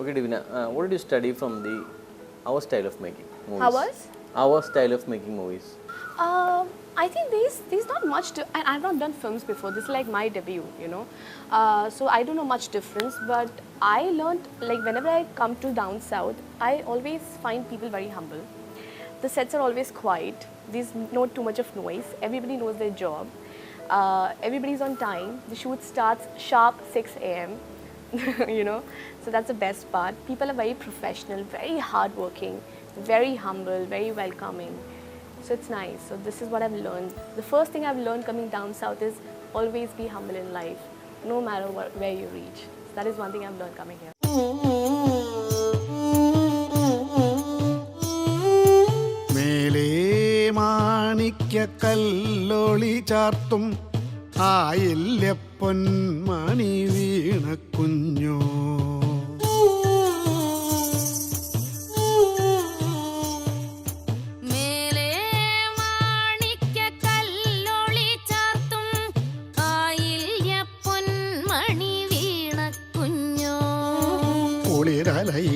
Okay, Divina, uh, what did you study from the our style of making movies? Ours? Our style of making movies. Um, I think there's there's not much. To, and I've not done films before. This is like my debut, you know. Uh, so I don't know much difference. But I learned like whenever I come to down south, I always find people very humble. The sets are always quiet. There's not too much of noise. Everybody knows their job. Uh, everybody's on time. The shoot starts sharp 6 a.m. you know, so that's the best part. People are very professional, very hardworking, very humble, very welcoming. So it's nice. So this is what I've learned. The first thing I've learned coming down south is always be humble in life, no matter what, where you reach. So that is one thing I've learned coming here. മേലേ മാണിക്യ കല്ലോളി ചാർത്തും ആയില്യ മണി വീണ കുഞ്ഞോ.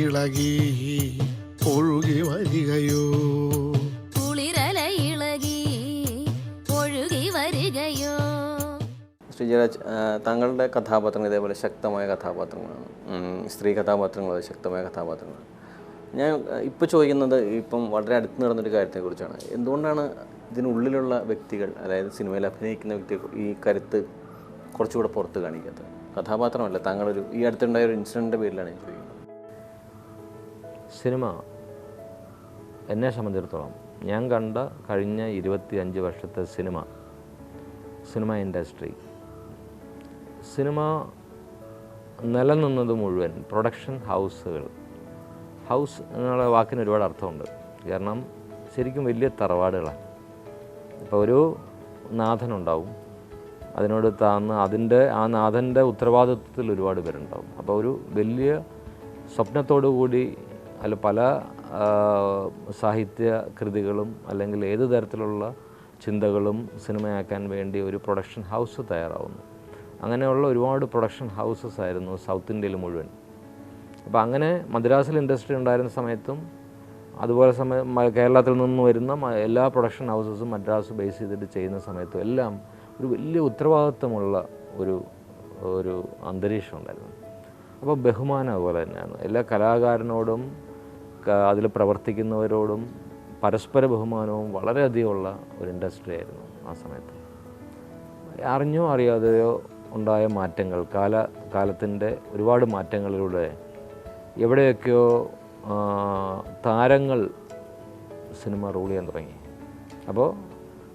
ഇളകി ഒഴുകി വരികയോ ശ്രീജരാജ് താങ്കളുടെ കഥാപാത്രങ്ങൾ ഇതേപോലെ ശക്തമായ കഥാപാത്രങ്ങളാണ്. സ്ത്രീ കഥാപാത്രങ്ങൾ ശക്തമായ കഥാപാത്രങ്ങളാണ്. ഞാൻ ഇപ്പോൾ ചോദിക്കുന്നത് ഇപ്പം വളരെ അടുത്ത് നടന്നൊരു കാര്യത്തെക്കുറിച്ചാണ്. എന്തുകൊണ്ടാണ് ഇതിനുള്ളിലുള്ള വ്യക്തികൾ അതായത് സിനിമയിൽ അഭിനയിക്കുന്ന വ്യക്തികൾ ഈ കരുത്ത് കുറച്ചുകൂടെ പുറത്ത് കാണിക്കാത്തത്? കഥാപാത്രമല്ല താങ്കളൊരു ഈ അടുത്തുണ്ടായ ഒരു ഇൻസിഡന്റിന്റെ പേരിലാണ് ഞാൻ ചോദിക്കുന്നത് സിനിമ എന്നെ സംബന്ധിച്ചിടത്തോളം ഞാൻ കണ്ട കഴിഞ്ഞ ഇരുപത്തി അഞ്ച് വർഷത്തെ സിനിമ സിനിമ ഇൻഡസ്ട്രി. സിനിമ നിലനിന്നത് മുഴുവൻ പ്രൊഡക്ഷൻ ഹൗസുകൾ. ഹൗസ് എന്നുള്ള വാക്കിന് ഒരുപാട് അർത്ഥമുണ്ട്. കാരണം ശരിക്കും വലിയ തറവാടുകളാണ്. ഇപ്പോൾ ഒരു നാഥനുണ്ടാവും. അതിനോട് താന്ന് അതിന്റെ ആ നാഥന്റെ ഉത്തരവാദിത്വത്തിൽ ഒരുപാട് പേരുണ്ടാവും. അപ്പോൾ ഒരു വലിയ സ്വപ്നത്തോടു കൂടി അല്ല പല സാഹിത്യ കൃതികളും അല്ലെങ്കിൽ ഏത് തരത്തിലുള്ള ചിന്തകളും സിനിമയാക്കാൻ വേണ്ടി ഒരു പ്രൊഡക്ഷൻ ഹൗസ് തയ്യാറാവുന്നു. അങ്ങനെയുള്ള ഒരുപാട് പ്രൊഡക്ഷൻ ഹൗസസ് ആയിരുന്നു സൗത്ത് ഇന്ത്യയിൽ മുഴുവൻ. അപ്പോൾ അങ്ങനെ മദ്രാസിൽ ഇൻഡസ്ട്രി ഉണ്ടായിരുന്ന സമയത്തും അതുപോലെ സമയം കേരളത്തിൽ നിന്ന് വരുന്ന എല്ലാ പ്രൊഡക്ഷൻ ഹൗസസും മദ്രാസ് ബേസ് ചെയ്തിട്ട് ചെയ്യുന്ന സമയത്തും എല്ലാം ഒരു വലിയ ഉത്തരവാദിത്വമുള്ള ഒരു ഒരു അന്തരീക്ഷം ഉണ്ടായിരുന്നു. അപ്പോൾ ബഹുമാനം അതുപോലെ തന്നെയാണ്. എല്ലാ കലാകാരനോടും അതിൽ പ്രവർത്തിക്കുന്നവരോടും പരസ്പര ബഹുമാനവും വളരെയധികമുള്ള ഒരു ഇൻഡസ്ട്രി ആയിരുന്നു ആ സമയത്ത്. അറിഞ്ഞോ അറിയാതെയോ ഉണ്ടായ മാറ്റങ്ങൾ കാല കാലത്തിന്റെ ഒരുപാട് മാറ്റങ്ങളിലൂടെ എവിടെയൊക്കെയോ താരങ്ങൾ സിനിമ റൂൾ ചെയ്യാൻ തുടങ്ങി. അപ്പോൾ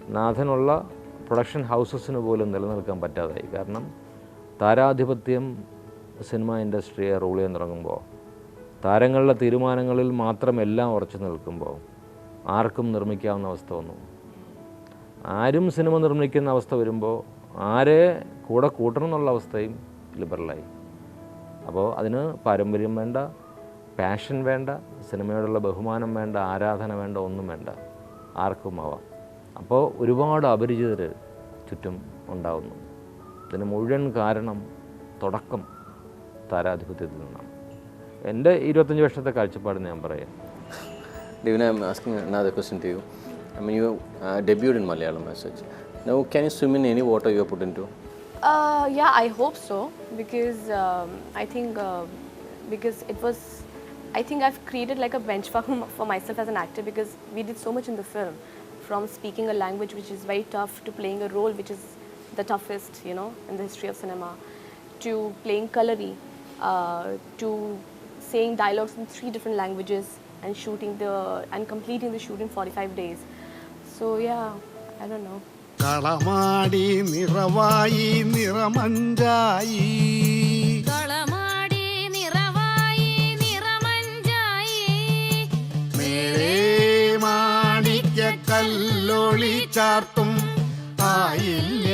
നാഥനുള്ള പ്രൊഡക്ഷൻ ഹൗസസിന് പോലും നിലനിൽക്കാൻ പറ്റാതായി. കാരണം താരാധിപത്യം സിനിമ ഇൻഡസ്ട്രിയെ റൂൾ ചെയ്യാൻ തുടങ്ങുമ്പോൾ താരങ്ങളുടെ തീരുമാനങ്ങളിൽ മാത്രം എല്ലാം ഉറച്ചു നിൽക്കുമ്പോൾ ആർക്കും നിർമ്മിക്കാവുന്ന അവസ്ഥ വന്നു. ആരും സിനിമ നിർമ്മിക്കുന്ന അവസ്ഥ വരുമ്പോൾ ആരെ കൂടെ കൂട്ടണം എന്നുള്ള അവസ്ഥയും ലിബറലായി അപ്പോൾ അതിന് പാരമ്പര്യം വേണ്ട പാഷൻ വേണ്ട സിനിമയോടുള്ള ബഹുമാനം വേണ്ട ആരാധന വേണ്ട ഒന്നും വേണ്ട ആർക്കും ആവാം അപ്പോൾ ഒരുപാട് അപരിചിതർ ചുറ്റും ഉണ്ടാവുന്നു ഇതിന് മുഴുവൻ കാരണം തുടക്കം താരാധിപത്യത്തിൽ നിന്നാണ് എന്റെ ഇരുപത്തഞ്ച് വർഷത്തെ കാഴ്ചപ്പാട് ഞാൻ പറയാം Divina, I'm asking another question to you. I mean, you uh, debuted in Malayalam as such. Now, can you swim in any water you put into? Uh, yeah, I hope so because um, I think uh, because it was, I think I've created like a benchmark for myself as an actor because we did so much in the film, from speaking a language which is very tough to playing a role which is the toughest, you know, in the history of cinema, to playing Kalari, uh, to saying dialogues in three different languages and shooting the and completing the shoot in 45 days. So yeah, I don't know. കളമാടി നിറവായി നിറമഞ്ചായി. കളമാടി നിറവായി നിറമഞ്ചായി. മേലേ മാണിക്യ കല്ലൊളി ചാർത്തും ആയില്യ